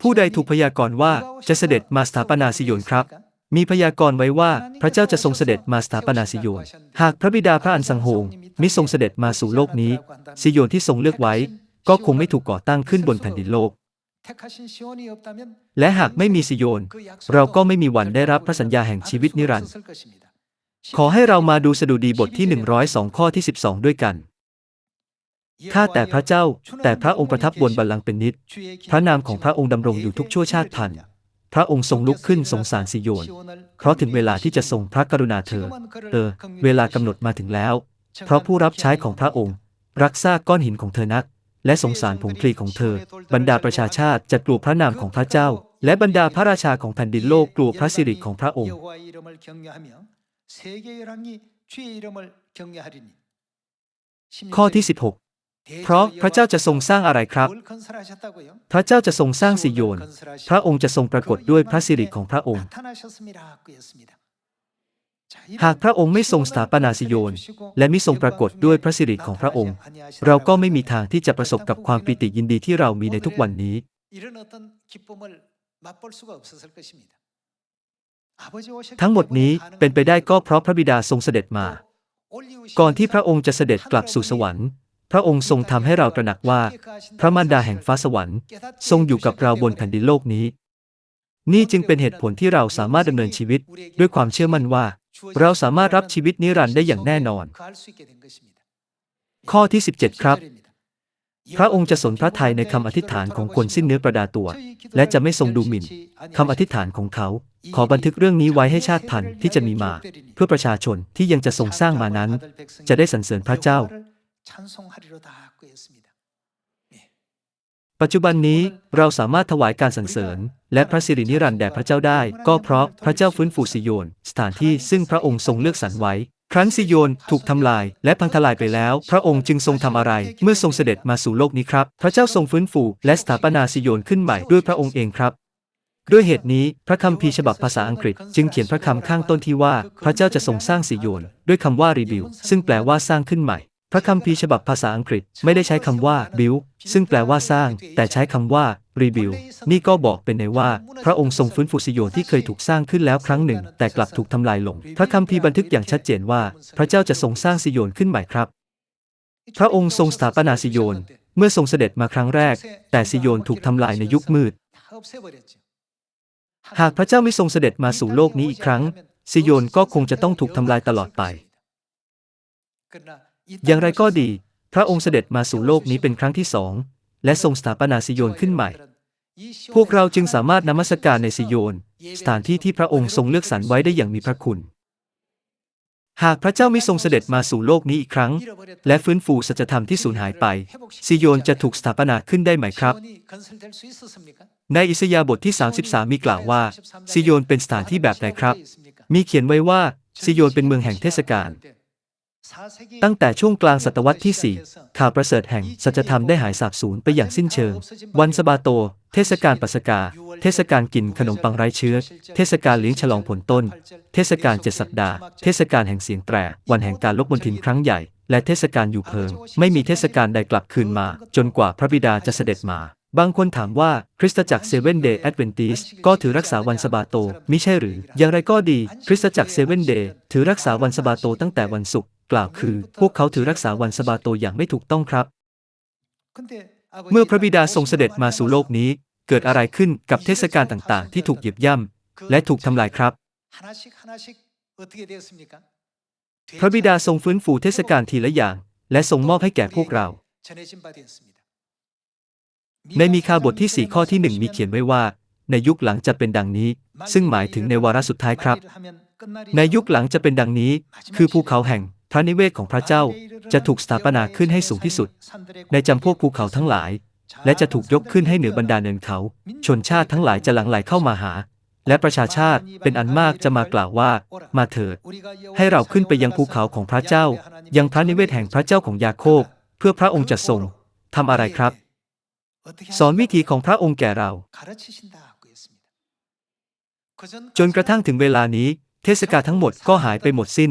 ผู้ใดถูกพยากรณ์ว่าจะเสด็จมาสถาปนาสิโยนครับ มีพยากรณ์ไว้ว่าพระเจ้าจะทรงเสด็จมาสถาปนาสิโยนหากพระบิดาพระอันสังโหงมิทรงเสด็จมาสู่โลกนี้สิโยนที่ทรงเลือกไว้ ก็คงไม่ถูกก่อตั้งขึ้นบนแผ่นดินโลก และหากไม่มีสิโยนเราก็ไม่มีวันได้รับพระสัญญาแห่งชีวิตนิรันดร์ขอให้เรามาดูสดุดีบทที่ 102 ข้อที่ 12 ด้วยกัน ข้าแต่พระเจ้า แต่พระองค์ประทับบนบัลลังก์เป็นนิจพระนามของพระองค์ดำรงอยู่ทุกชั่วชาติพันธุ์พระองค์ทรงลุกขึ้นสงสารสิโยน เพราะถึงเวลาที่จะทรงพระกรุณาเธอ เออ เวลากำหนดมาถึงแล้ว เพราะผู้รับใช้ของพระองค์ รักษาก้อนหินของเธอนัก และสงสารผงพลีของเธอ บรรดาประชาชาติจะกลัวพระนามของพระเจ้า และบรรดาพระราชาของแผ่นดินโลกกลัวพระสิริของพระองค์ข้อที่ 16 เพราะพระเจ้าจะทรงสร้างอะไรครับ พระเจ้าจะทรงสร้างสิโยน พระองค์จะทรงปรากฏด้วยพระสิริของพระองค์ หากพระองค์ไม่ทรงสถาปนาสิโยน และมิทรงปรากฏด้วยพระสิริของพระองค์ เราก็ไม่มีทางที่จะประสบกับความปิติยินดีที่เรามีในทุกวันนี้ ทั้งหมดนี้เป็นไปได้ก็เพราะพระบิดาทรงเสด็จมา ก่อนที่พระองค์จะเสด็จกลับสู่สวรรค์ พระองค์ทรงทำให้เราตระหนักว่า พระมารดาแห่งฟ้าสวรรค์ ทรงอยู่กับเราบนแผ่นดินโลกนี้ นี่จึงเป็นเหตุผลที่เราสามารถดำเนินชีวิต ด้วยความเชื่อมั่นว่า เราสามารถรับชีวิตนิรันดร์ได้อย่างแน่นอน ข้อที่ 17 ครับ พระองค์จะสนพระทัยในคำอธิษฐานของคนสิ้นเนื้อประดาตัว และจะไม่ทรงดูหมิ่นคำอธิษฐานของเขา ขอบันทึกเรื่องนี้ไว้ให้ชาติพันธุ์ที่จะมีมา เพื่อประชาชนที่ยังจะทรงสร้างมานั้น จะได้สรรเสริญพระเจ้า ปัจจุบันนี้เราสามารถถวายการสรรเสริญ และพระสิรินิรันดร์แด่พระเจ้าได้ ก็เพราะพระเจ้าฟื้นฟูซิโยน สถานที่ซึ่งพระองค์ทรงเลือกสรรไว้ ครั้นซิโยนถูกทำลายและพังทลายไปแล้ว พระองค์จึงทรงทำอะไร เมื่อทรงเสด็จมาสู่โลกนี้ครับ พระเจ้าทรงฟื้นฟูและสถาปนาซิโยนขึ้นใหม่ด้วยพระองค์เองครับด้วยเหตุนี้ พระคัมภีร์ฉบับภาษาอังกฤษ จึงเขียนพระคำข้างต้นที่ว่า พระเจ้าจะทรงสร้างซิโยน ด้วยคำว่า rebuild ซึ่งแปลว่าสร้างขึ้นใหม่ พระคัมภีร์ฉบับภาษาอังกฤษไม่ได้ใช้คำว่า build ซึ่งแปลว่าสร้าง แต่ใช้คำว่า rebuild นี่ก็บอกเป็นในว่า พระองค์ทรงฟื้นฟูซิโยนที่เคยถูกสร้างขึ้นแล้วครั้งหนึ่ง แต่กลับถูกทำลายลง พระคัมภีร์บันทึกอย่างชัดเจนว่า พระเจ้าจะทรงสร้างซิโยนขึ้นใหม่ครับ พระองค์ทรงสถาปนาซิโยนเมื่อทรงเสด็จมาครั้งแรก แต่ซิโยนถูกทำลายในยุคมืด หากพระเจ้าไม่ทรงเสด็จมาสู่โลกนี้อีกครั้งซิโยนก็คงจะต้องถูกทำลายตลอดไป อย่างไรก็ดี พระองค์เสด็จมาสู่โลกนี้เป็นครั้งที่สอง และทรงสถาปนาซิโยนขึ้นใหม่ พวกเราจึงสามารถนมัสการในซิโยน สถานที่ที่พระองค์ทรงเลือกสรรไว้ได้อย่างมีพระคุณ หากพระเจ้าไม่ทรงเสด็จมาสู่โลกนี้อีกครั้ง และฟื้นฟูสัจธรรมที่สูญหายไปซิโยนจะถูกสถาปนาขึ้นได้ไหมครับ ในอิสยาห์บทที่ 33 มีกล่าวว่าซิโยนเป็นสถานที่แบบไหนครับ มีเขียนไว้ว่าซิโยนเป็นเมืองแห่งเทศกาล ตั้งแต่ช่วงกลางศตวรรษที่ 4 ข่าวประเสริฐแห่งสัจธรรมได้หายสาบสูญไปอย่างสิ้นเชิง วันสบาโต เทศกาลปัสกา เทศกาลกินขนมปังไร้เชื้อ เทศกาลเลี้ยงฉลองผลต้น เทศกาลเจ็ดสัปดาห์ เทศกาลแห่งเสียงแตร วันแห่งการลบบนทินครั้งใหญ่ และเทศกาลอยู่เพิง ไม่มีเทศกาลใดกลับคืนมา จนกว่าพระบิดาจะเสด็จมา บางคนถามว่าคริสตจักรเซเว่นเดย์แอดเวนติสก็ถือรักษาวันสบาโตมิใช่หรือ อย่างไรก็ดี คริสตจักรเซเว่นเดย์ถือรักษาวันสบาโตตั้งแต่วันศุกร์ กล่าวคือ พวกเขาถือรักษาวันสะบาโตอย่างไม่ถูกต้องครับ เมื่อพระบิดาทรงเสด็จมาสู่โลกนี้ เกิดอะไรขึ้นกับเทศกาลต่างๆ ที่ถูกเหยียบย่ำและถูกทำลายครับ พระบิดาทรงฟื้นฟูเทศกาลทีละอย่าง และทรงมอบให้แก่พวกเรา ในมีคาบทที่ 4 ข้อที่ 1 มีเขียนไว้ว่า ในยุคหลังจะเป็นดังนี้ ซึ่งหมายถึงในวาระสุดท้ายครับ ในยุคหลังจะเป็นดังนี้ คือภูเขาแห่ง พระนิเวศของพระเจ้าจะถูกสถาปนาขึ้นให้สูงที่สุด ในจำพวกภูเขาทั้งหลาย และจะถูกยกขึ้นให้เหนือบรรดาเนินเขา ชนชาติทั้งหลายจะหลั่งไหลเข้ามาหา และประชาชาติเป็นอันมากจะมากล่าวว่า มาเถิด ให้เราขึ้นไปยังภูเขาของพระเจ้า ยังพระนิเวศแห่งพระเจ้าของยาโคบ เพื่อพระองค์จะทรงทำอะไรครับ สอนวิธีของพระองค์แก่เรา จนกระทั่งถึงเวลานี้ เทศกาลทั้งหมดก็หายไปหมดสิ้น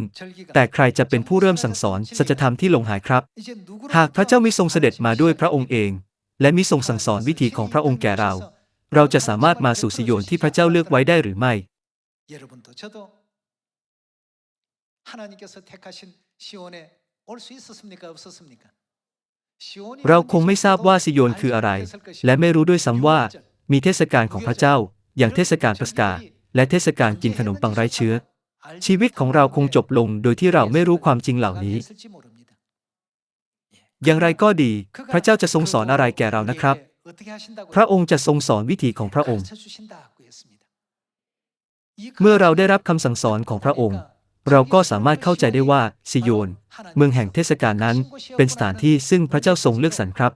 แต่ใครจะเป็นผู้เริ่มสั่งสอนสัจธรรมที่หลงหายครับ หากพระเจ้ามิทรงเสด็จมาด้วยพระองค์เอง และมิทรงสั่งสอนวิธีของพระองค์แก่เรา เราจะสามารถมาสู่สิโยนที่พระเจ้าเลือกไว้ได้หรือไม่เราคงไม่ทราบว่าสิโยนคืออะไร และไม่รู้ด้วยซ้ำว่ามีเทศกาลของพระเจ้าอย่างเทศกาลปัสกา และเทศกาลกินขนมปังไร้เชื้อ ชีวิตของเราคงจบลงโดยที่เราไม่รู้ความจริงเหล่านี้ อย่างไรก็ดี พระเจ้าจะทรงสอนอะไรแก่เรานะครับ พระองค์จะทรงสอนวิธีของพระองค์ เมื่อเราได้รับคำสั่งสอนของพระองค์ เราก็สามารถเข้าใจได้ว่าซิโยน เมืองแห่งเทศกาลนั้น เป็นสถานที่ซึ่งพระเจ้าทรงเลือกสรรครับ